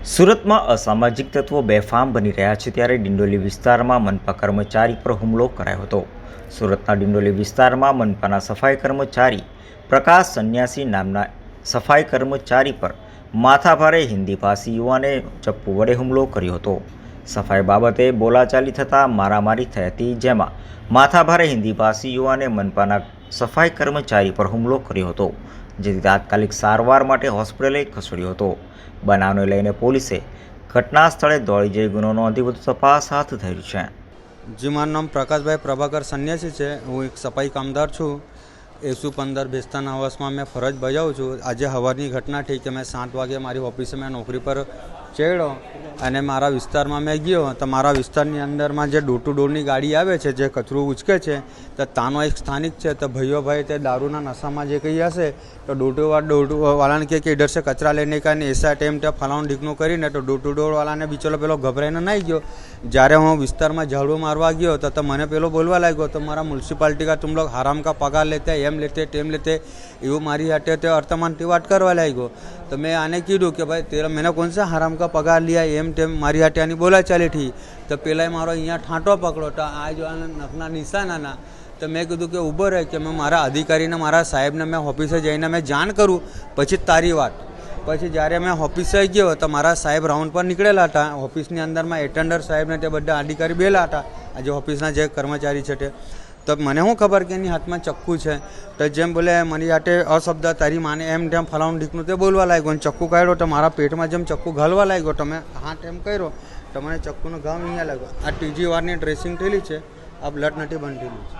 સુરતમાં અસામાજિક તત્વો બેફામ બની રહ્યા છે ત્યારે ડિંડોલી વિસ્તારમાં મનપા કર્મચારી પર હુમલો કરાયો હતો. સુરતના ડિંડોલી વિસ્તારમાં મનપાના સફાઈ કર્મચારી પ્રકાશ સંન્યાસી નામના સફાઈ કર્મચારી પર માથાભારે હિન્દી ભાષી યુવાને ચપ્પુ વડે હુમલો કર્યો હતો. સફાઈ બાબતે બોલાચાલી થતાં મારામારી થઈ હતી, જેમાં માથાભારે હિન્દી ભાષી યુવાને મનપાના સફાઈ કર્મચારી પર હુમલો કર્યો હતો, જેથી તાત્કાલિક સારવાર માટે હોસ્પિટલે ખસેડ્યો હતો. બનાવને લઈને પોલીસે ઘટના સ્થળે દોડી જઈ ગુનો નોંધી વધુ તપાસ હાથ ધરી છે. જી, મારું નામ પ્રકાશભાઈ પ્રભાકર સન્યાસી છે. હું એક સફાઈ કામદાર છું. એસુ પંદર ભેસ્તાન આવાસમાં મેં ફરજ બજાવું છું. આજે હવારની ઘટના થઈ કે મેં સાત વાગે મારી ઓફિસે મેં નોકરી પર ચડ્યો અને મારા વિસ્તારમાં મેં ગયો, તો મારા વિસ્તારની અંદરમાં જે ડોર ટુ ડોરની ગાડી આવે છે, જે કચરું ઉચકે છે, તો તાનો એક સ્થાનિક છે, તો ભાઈઓ ભાઈ તે દારૂના નશામાં જે કહી હશે, તો ડોર ટુ ડોર વાળાને કહે કે ઇધર છે કચરા લઈને કા ને એસા ટાઈમ ત્યાં ફલાણું ઢીકનું કરીને તો ડોર ટુ ડોર વાળાને બિચોલો પેલો ગભરાઈને નાઈ ગયો. જ્યારે હું વિસ્તારમાં ઝાડુ મારવા ગયો, તો તો મને પેલો બોલવા લાગ્યો, તો મારા મ્યુનિસિપાલિટી કા તુમ લોગ હરામ કા પગાર લેતે, એમ લેતે, તેમ લેતે, એવું મારી હાટે તે અર્તમાનથી વાત કરવા લાગ્યો. તો મેં આને કીધું કે, ભાઈ, તેરા, મેને કોણ સા હરામ કા પગાર લિયા એમ તેમ મારી હાટે આની બોલા ચાલી થઈ તો પેલાએ મારો અહીંયા ઠાંટો પકડો તો આ જો નખના નિશાનાના તો મેં કીધું કે ઊભો રહે કે મેં મારા અધિકારીને મારા સાહેબને મેં ઓફિસે જઈને મેં જાણ કરું પછી તારી વાત પછી જ્યારે મેં ઓફિસે ગયો તો મારા સાહેબ રાઉન્ડ પર નીકળેલા હતા ઓફિસની અંદરમાં એટેન્ડર સાહેબને તે બધા અધિકારી બેલા હતા આજે ઓફિસના જે કર્મચારી છે તે તો મને શું ખબર કે એની હાથમાં ચક્કુ છે? તો જેમ બોલે, મારી હાટે અશબ્દ, તારી માને એમ તેમ ફલાણું ઢીકનું તે બોલવા લાગ્યો અને ચક્કુ કાઢ્યો તો મારા પેટમાં જેમ ચક્કુ ઘાલવા લાગ્યો તમે હા એમ કર્યો તો મને ચક્કુનો ઘાવ અહીંયા લાગ્યો. આ ત્રીજી વારની ડ્રેસિંગ થયેલી છે. આ બ્લડ નથી બંધ થયેલું છે